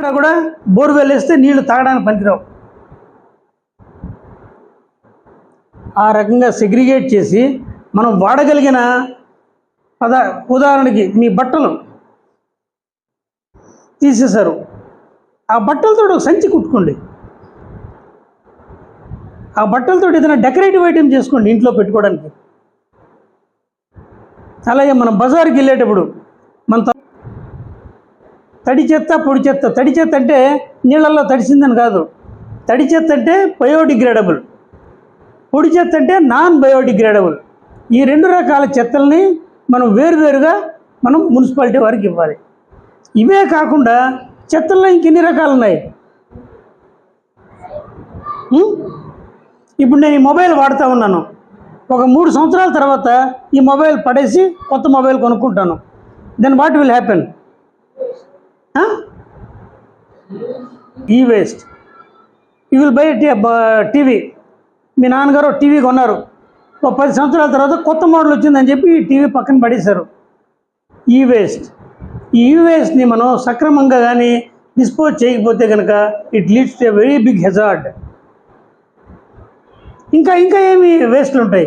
ఇక్కడ కూడా బోర్వెల్ వేస్తే నీళ్ళు తాగడానికి పనికిరావు. ఆ రకంగా సెగ్రిగేట్ చేసి మనం వాడగలిగిన పద ఉదాహరణకి మీ బట్టలు తీసేశారు. ఆ బట్టలతో ఒక సంచి కుట్టుకోండి. ఆ బట్టలతో ఏదైనా డెకరేటివ్ ఐటెం చేసుకోండి ఇంట్లో పెట్టుకోవడానికి. అలాగే మనం బజార్కి వెళ్ళేటప్పుడు మన తడి చెత్త పొడి చెత్త తడి చెత్త అంటే నీళ్ళల్లో తడిసిందని కాదు. తడి చెత్త అంటే బయోడిగ్రేడబుల్. పొడి చెత్త అంటే నాన్ బయోడిగ్రేడబుల్ ఈ రెండు రకాల చెత్తల్ని మనం వేరువేరుగా మనం మున్సిపాలిటీ వారికి ఇవ్వాలి. ఇవే కాకుండా చెత్తల్లో ఇంకెన్ని రకాలు ఉన్నాయి ఇప్పుడు నేను ఈ మొబైల్ వాడుతూ ఉన్నాను. ఒక మూడు సంవత్సరాల తర్వాత ఈ మొబైల్ పడేసి కొత్త మొబైల్ కొనుక్కుంటాను. Then what will happen e-waste you will buy TV మీ నాన్నగారు టీవీ కొన్నారు. ఒక పది సంవత్సరాల తర్వాత కొత్త మోడల్ వచ్చిందని చెప్పి ఈ టీవీ పక్కన పడేశారు. E ఈ వేస్ట్ ఈ వేస్ట్ని మనం సక్రమంగా కానీ డిస్పోజ్ చేయకపోతే కనుక it leads to very big hazard ఇంకా ఇంకా ఏమి వేస్ట్లు ఉంటాయి?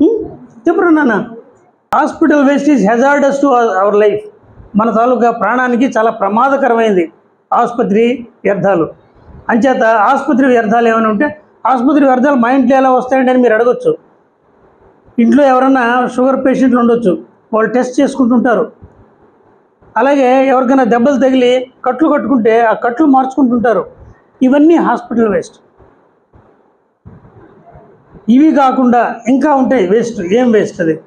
Hmm? చెప్పరు నాన్న? Hospital waste is hazardous to our life మన తాలూకా ప్రాణానికి చాలా ప్రమాదకరమైంది ఆసుపత్రి వ్యర్థాలు. అంచేత ఆసుపత్రి వ్యర్థాలు ఏమైనా ఉంటే ఆసుపత్రి వ్యర్థాలు మా ఇంట్లో ఎలా వస్తాయండి అని మీరు అడగచ్చు. ఇంట్లో ఎవరైనా షుగర్ పేషెంట్లు ఉండొచ్చు వాళ్ళు టెస్ట్ చేసుకుంటుంటారు. అలాగే ఎవరికైనా దెబ్బలు తగిలి కట్లు కట్టుకుంటే ఆ కట్లు మార్చుకుంటుంటారు. ఇవన్నీ హాస్పిటల్ వేస్ట్. ఇవి కాకుండా ఇంకా ఉంటాయి వేస్ట్ ఏం వేస్ట్ అది?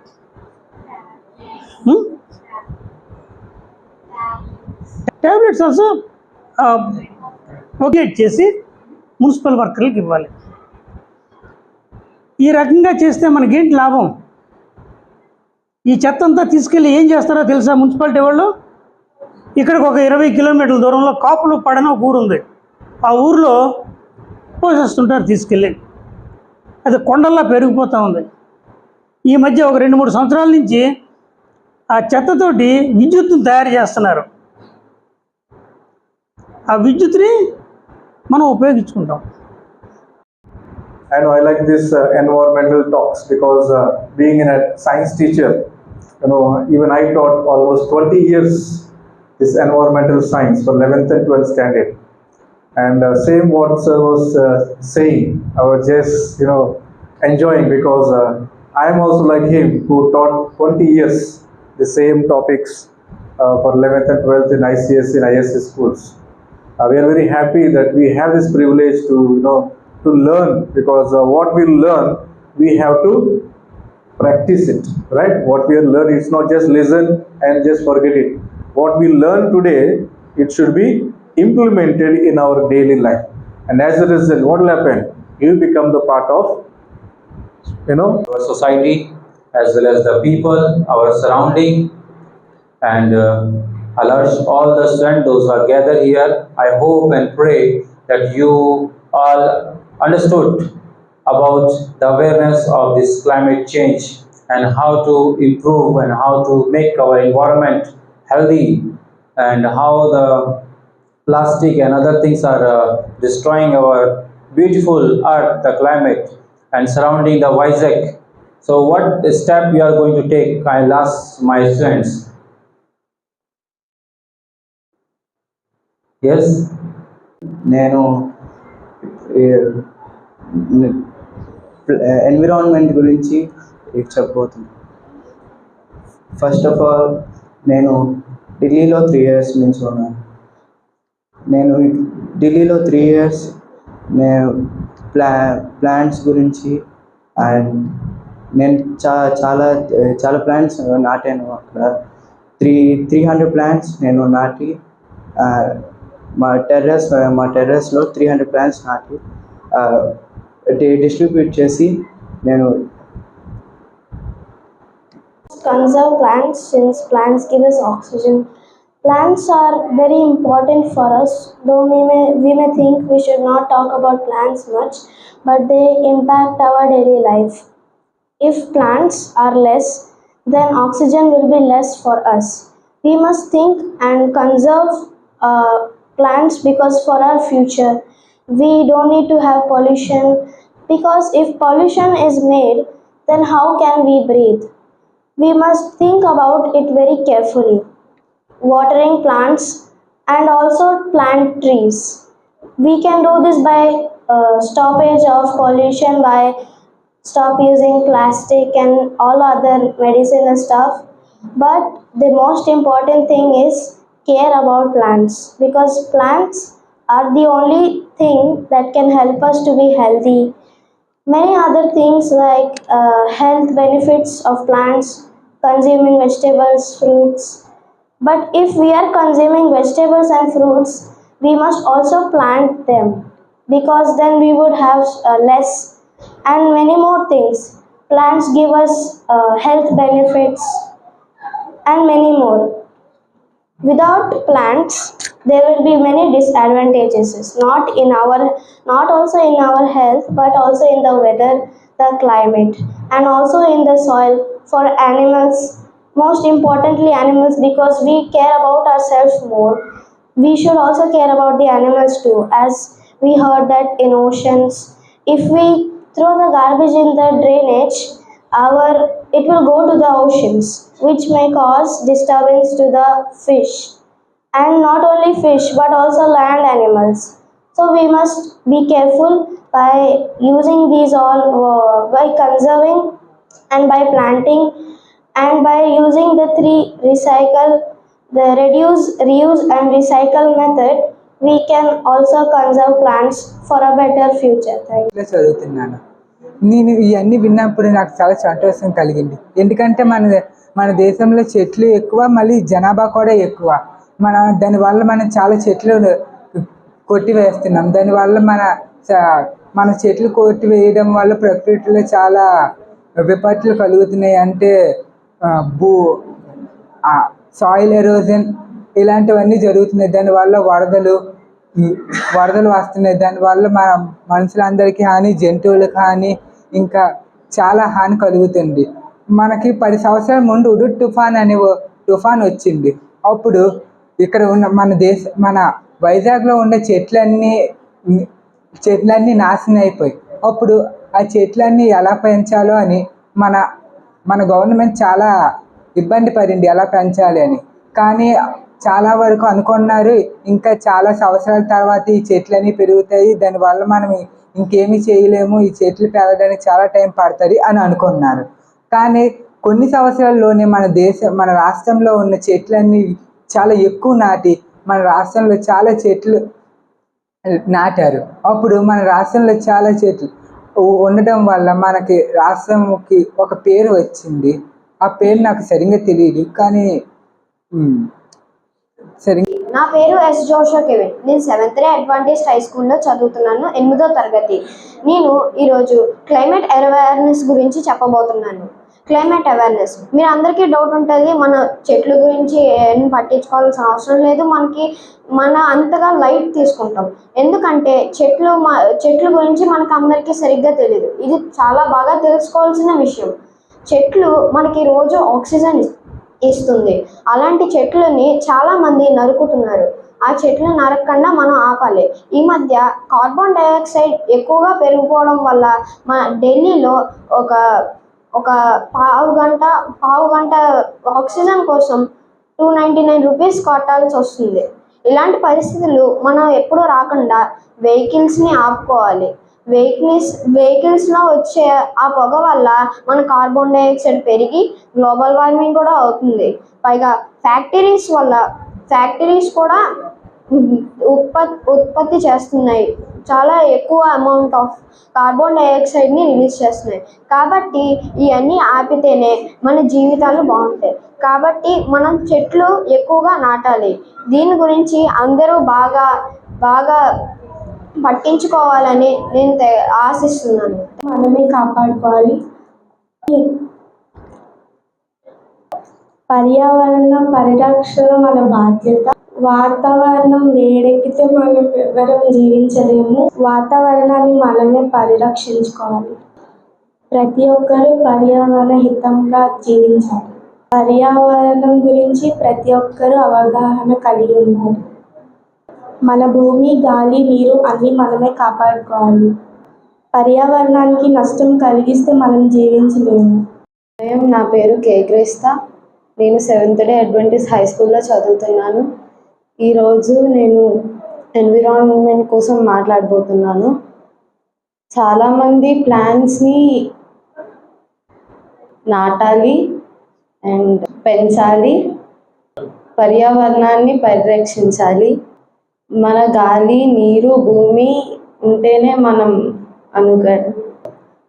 ట్యాబ్లెట్స్ ఆల్సో ఒకేట్ చేసి మున్సిపల్ వర్కర్లకు ఇవ్వాలి. ఈ రకంగా చేస్తే మనకేంటి లాభం? ఈ చెత్త అంతా తీసుకెళ్ళి ఏం చేస్తారో తెలుసా మున్సిపాలిటీ వాళ్ళు? ఇక్కడికి ఒక ఇరవై కిలోమీటర్ల దూరంలో కాపులు పడన ఒక ఊరు ఉంది. ఆ ఊరిలో పోసేస్తుంటారు తీసుకెళ్ళి. అది కొండల్లా పెరిగిపోతూ ఉంది. ఈ మధ్య ఒక రెండు మూడు సంవత్సరాల నుంచి ఆ చెత్తతోటి విద్యుత్తును తయారు చేస్తున్నారు. ఆ విద్యుత్ని మనం ఉపయోగించుకుంటాం I know I like this uh, environmental talks because uh, being in a science teacher, you know, even I taught almost 20 years this environmental science for 11th and 12th standard. And uh, same what sir was uh, saying, I was just, you know, enjoying because uh, I am also like him who taught 20 years the same topics uh, for 11th and 12th in ICS and ISC schools. Uh, we are very happy that we have this privilege to you know to learn because uh, what we learn we have to practice it right? What we are learning it's not just listen and just forget it. What we learn today it should be implemented in our daily life. And as a result what will happen? You become the part of you know our society as well as the people, our surrounding, and uh, Urge all the students, who are gathered here, I hope and pray that you all understood about the awareness of this climate change and how to improve and how to make our environment healthy and how the plastic and other things are uh, destroying our beautiful earth, the climate, and surrounding the Vizag. So, what step we are going to take? I'll ask my students. Yes నేను environment గురించి చెప్పబోతున్నాను first of all నేను ఢిల్లీలో three years నుంచి ఉన్నాను. నేను ఢిల్లీలో three years నేను ప్లా ప్లాంట్స్ గురించి అండ్ నేను చా చాలా చాలా ప్లాంట్స్ నాటాను అక్కడ. త్రీ త్రీ హండ్రెడ్ ప్లాంట్స్ నేను నాటి మా టెర్రస్ మా టెర్రస్లో త్రీ హండ్రెడ్ ప్లాంట్స్ నాటి డి- డిస్ట్రిబ్యూట్ చేసి నేను conserve plants since plants give us oxygen. Plants are very important for us, though we may, we may think we should not talk about plants much, but they impact our daily life. If plants are less, then oxygen will be less for us. we must think and conserve uh, plants because for our future. We don't need to have pollution because if pollution is made then how can we breathe? We must think about it very carefully. Watering plants and also plant trees. We can do this by uh, stoppage of pollution by stop using plastic and all other medicine and stuff. But the most important thing is care about plants because plants are the only thing that can help us to be healthy many other things like uh, health benefits of plants consuming vegetables fruits but if we are consuming vegetables and fruits, we must also plant them because then we would have uh, less and many more things. Plants give us uh, health benefits and many more. Without plants, there will be many disadvantages, not in our, not also in our health, but also in the weather, the climate, and also in the soil for animals. Most importantly animals because we care about ourselves more we should also care about the animals too. As we heard that in oceans if we throw the garbage in the drainage our it will go to the oceans, which may cause disturbance to the fish. And not only fish, but also land animals. So we must be careful by using these all, uh, by conserving and by planting and by using the three recycle, the reduce, reuse and recycle method, we can also conserve plants for a better future. Thank you. నేను ఇవన్నీ విన్నప్పుడు నాకు చాలా సంతోషం కలిగింది. ఎందుకంటే మన మన దేశంలో చెట్లు ఎక్కువ మళ్ళీ జనాభా కూడా ఎక్కువ. మన దానివల్ల మనం చాలా చెట్లు కొట్టివేస్తున్నాం. దానివల్ల మన మన చెట్లు కొట్టివేయడం వల్ల ప్రకృతిలో చాలా విపత్తులు కలుగుతున్నాయి. అంటే భూ సాయిల్ ఎరోజన్ ఇలాంటివన్నీ జరుగుతున్నాయి. దానివల్ల వరదలు వరదలు వస్తున్నాయి. దానివల్ల మన మనుషులందరికీ హాని జంతువులకు హాని ఇంకా చాలా హాని కలుగుతుంది. మనకి పది సంవత్సరాల ముందు ఉడు తుఫాన్ అనే ఓ తుఫాన్ వచ్చింది. అప్పుడు ఇక్కడ ఉన్న మన దేశ మన వైజాగ్లో ఉన్న చెట్లన్నీ చెట్లన్నీ నాశనం అయిపోయి అప్పుడు ఆ చెట్లన్నీ ఎలా పెంచాలో అని మన మన గవర్నమెంట్ చాలా ఇబ్బంది పడింది. ఎలా పెంచాలి అని. కానీ చాలా వరకు అనుకున్నారు. ఇంకా చాలా సంవత్సరాల తర్వాత ఈ చెట్లన్నీ పెరుగుతాయి. దానివల్ల మనం ఇంకేమీ చేయలేము. ఈ చెట్లు పెరగడానికి చాలా టైం పడుతుంది అని అనుకున్నారు. కానీ కొన్ని సంవత్సరాల్లోనే మన దేశ మన రాష్ట్రంలో ఉన్న చెట్లన్నీ చాలా ఎక్కువ నాటి మన రాష్ట్రంలో చాలా చెట్లు నాటారు. అప్పుడు మన రాష్ట్రంలో చాలా చెట్లు ఉండడం ఉండటం వల్ల మనకి రాష్ట్రంకి ఒక పేరు వచ్చింది. ఆ పేరు నాకు సరిగ్గా తెలియదు కానీ నా పేరు ఎస్ జోషా కెవిన్. నేను సెవెంత్ రే అడ్వాంటేజ్ హై స్కూల్లో చదువుతున్నాను ఎనిమిదో తరగతి. నేను ఈరోజు క్లైమేట్ అవేర్నెస్ గురించి చెప్పబోతున్నాను. Climate awareness. మీరు అందరికీ డౌట్ ఉంటుంది మన చెట్ల గురించి ఏం పట్టించుకోవాల్సిన అవసరం లేదు మనకి మన అంతగా లైట్ తీసుకుంటాం. ఎందుకంటే చెట్లు మా చెట్ల గురించి మనకు అందరికీ సరిగ్గా తెలియదు ఇది చాలా బాగా తెలుసుకోవాల్సిన విషయం. చెట్లు మనకి రోజు ఆక్సిజన్ ఇస్- ఇస్తుంది. అలాంటి చెట్లని చాలా మంది నరుకుతున్నారు. ఆ చెట్లు నరకకుండా మనం ఆపాలి. ఈ మధ్య కార్బన్ డైఆక్సైడ్ ఎక్కువగా పెరిగిపోవడం వల్ల మన ఢిల్లీలో ఒక ఒక పావు గంట పావు గంట ఆక్సిజన్ కోసం టూ నైంటీ నైన్ రూపీస్ కట్టాల్సి వస్తుంది. ఇలాంటి పరిస్థితులు మనం ఎప్పుడూ రాకుండా వెహికల్స్ని ఆపుకోవాలి. వెహికల్స్ వెహికల్స్లో వచ్చే ఆ పొగ వల్ల మన కార్బన్ డైఆక్సైడ్ పెరిగి గ్లోబల్ వార్మింగ్ కూడా అవుతుంది. పైగా ఫ్యాక్టరీస్ వల్ల ఫ్యాక్టరీస్ కూడా ఉత్పత్తి ఉత్పత్తి చేస్తున్నాయి. చాలా ఎక్కువ అమౌంట్ ఆఫ్ కార్బన్ డైఆక్సైడ్ని రిలీజ్ చేస్తున్నాయి. కాబట్టి ఇవన్నీ ఆపితేనే మన జీవితాలు బాగుంటాయి. కాబట్టి మనం చెట్లు ఎక్కువగా నాటాలి. దీని గురించి అందరూ బాగా బాగా పట్టించుకోవాలని నేను ఆశిస్తున్నాను. మనమే కాపాడుకోవాలి. పర్యావరణ పరిరక్షణ మన బాధ్యత. వాతావరణం వేడెక్కితే మనం ఎవరం జీవించలేము. వాతావరణాన్ని మనమే పరిరక్షించుకోవాలి. ప్రతి ఒక్కరూ పర్యావరణ హితంగా జీవించాలి. పర్యావరణం గురించి ప్రతి ఒక్కరూ అవగాహన కలిగి ఉండాలి. మన భూమి గాలి నీరు అన్నీ మనమే కాపాడుకోవాలి. పర్యావరణానికి నష్టం కలిగిస్తే మనం జీవించలేము. ఉదయం నా పేరు కే క్రీస్తా. నేను సెవెంత్ డే అడ్వెంటిస్ హై స్కూల్లో చదువుతున్నాను. ఈరోజు నేను ఎన్విరాన్మెంట్ కోసం మాట్లాడబోతున్నాను. చాలామంది ప్లాంట్స్ని నాటాలి అండ్ పెంచాలి. పర్యావరణాన్ని పరిరక్షించాలి. మన గాలి నీరు భూమి ఉంటేనే మనం అనుగ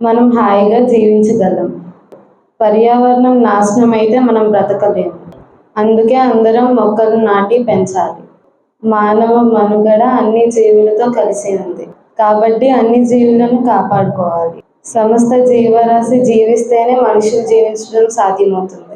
మనం హాయిగా జీవించగలం. పర్యావరణం నాశనం అయితే మనం బ్రతకలేము. అందుకే అందరం మొక్కలు నాటి పెంచాలి. మానవ మనుగడ అన్ని జీవులతో కలిసి ఉంది. కాబట్టి అన్ని జీవులను కాపాడుకోవాలి. సమస్త జీవరాశి జీవిస్తేనే మనుషులు జీవించడం సాధ్యమవుతుంది.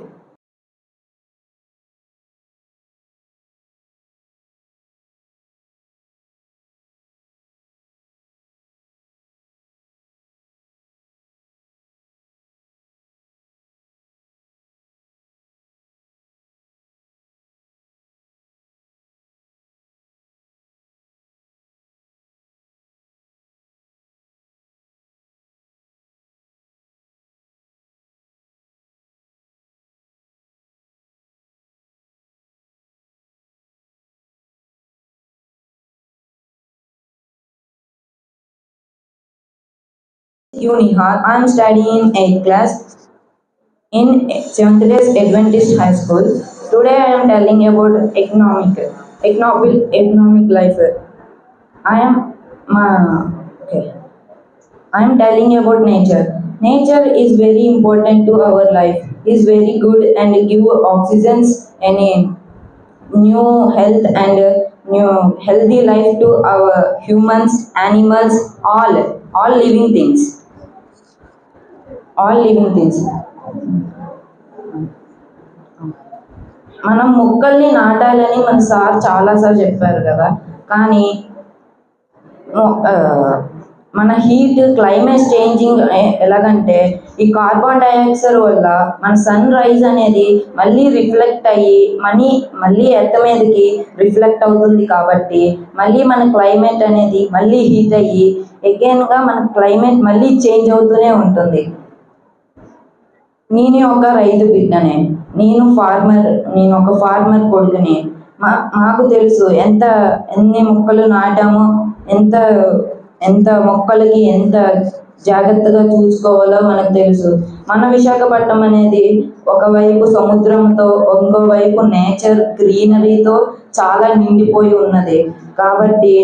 Unihar. I am studying 8th class in Seventh Day Adventist High School. Today I am telling about economic, economic, economic life. I am, uh, okay. I am telling about nature. Nature is very important to our life. Is very good and give oxygens and new health and new healthy life to our humans, animals, all, all living things. All living things మనం మొక్కల్ని నాటాలని మన sir చాలాసార్లు చెప్పారు కదా. కానీ మన heat climate changing ఎలాగంటే ఈ కార్బన్ డైఆక్సైడ్ వల్ల మన సన్ రైజ్ అనేది మళ్ళీ రిఫ్లెక్ట్ అయ్యి మనీ మళ్ళీ ఎర్త్ మీదకి రిఫ్లెక్ట్ అవుతుంది కాబట్టి మళ్ళీ మన క్లైమేట్ అనేది మళ్ళీ హీట్ అయ్యి అగైన్గా మన క్లైమేట్ మళ్ళీ చేంజ్ అవుతూనే ఉంటుంది. నేను ఒక రైతు బిడ్డనే. నేను ఫార్మర్ నేను ఒక ఫార్మర్ కొడుకుని. మా మాకు తెలుసు ఎంత ఎన్ని మొక్కలు నాటామో ఎంత ఎంత మొక్కలకి ఎంత జాగ్రత్తగా చూసుకోవాలో మనకు తెలుసు. మన విశాఖపట్నం అనేది ఒకవైపు సముద్రంతో ఇంకోవైపు నేచర్ గ్రీనరీతో చాలా నిండిపోయి ఉన్నది. కాబట్టి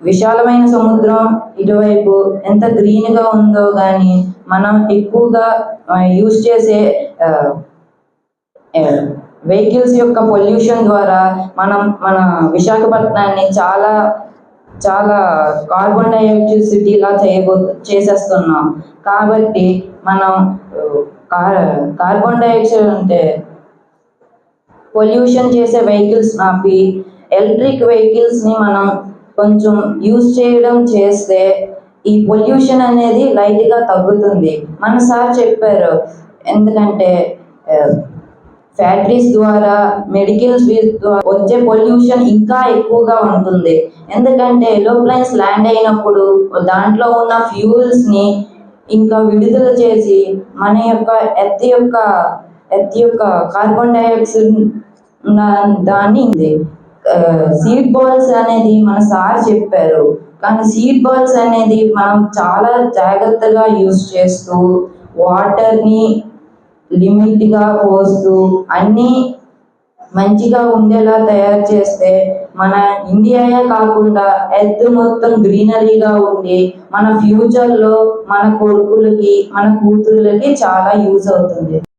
విశాలమైన సముద్రం ఇటువైపు ఎంత గ్రీన్గా ఉందో కానీ మనం ఎక్కువగా యూజ్ చేసే వెహికల్స్ యొక్క పొల్యూషన్ ద్వారా మనం మన విశాఖపట్నాన్ని చాలా చాలా కార్బన్ డైఆక్సైడ్ సిటీలా చేయబో చేసేస్తున్నాం. కాబట్టి మనం కార్ కార్బన్ డైఆక్సైడ్ అంటే పొల్యూషన్ చేసే వెహికల్స్ ఆపి ఎలక్ట్రిక్ వెహికల్స్ని మనం కొంచెం యూజ్ చేయడం చేస్తే ఈ పొల్యూషన్ అనేది లైట్గా తగ్గుతుంది. మన సార్ చెప్పారు ఎందుకంటే ఫ్యాక్టరీస్ ద్వారా మెడికల్స్ ద్వారా వచ్చే పొల్యూషన్ ఇంకా ఎక్కువగా ఉంటుంది. ఎందుకంటే ఏరోప్లైన్స్ ల్యాండ్ అయినప్పుడు దాంట్లో ఉన్న ఫ్యూల్స్ని ఇంకా విడుదల చేసి మన యొక్క ఎత్తి యొక్క ఎత్తి యొక్క కార్బన్ డైఆక్సైడ్ దాన్ని సీడ్ బాల్స్ అనేది మన సార్ చెప్పారు. కానీ సీడ్ బాల్స్ అనేది మనం చాలా జాగ్రత్తగా యూస్ చేస్తూ వాటర్ని లిమిట్గా పోస్తూ అన్నీ మంచిగా ఉండేలా తయారు చేస్తే మన ఇండియాయే కాకుండా ఎర్త్ మొత్తం గ్రీనరీగా ఉండి మన ఫ్యూచర్లో మన కొడుకులకి మన కూతుర్లకి చాలా యూజ్ అవుతుంది.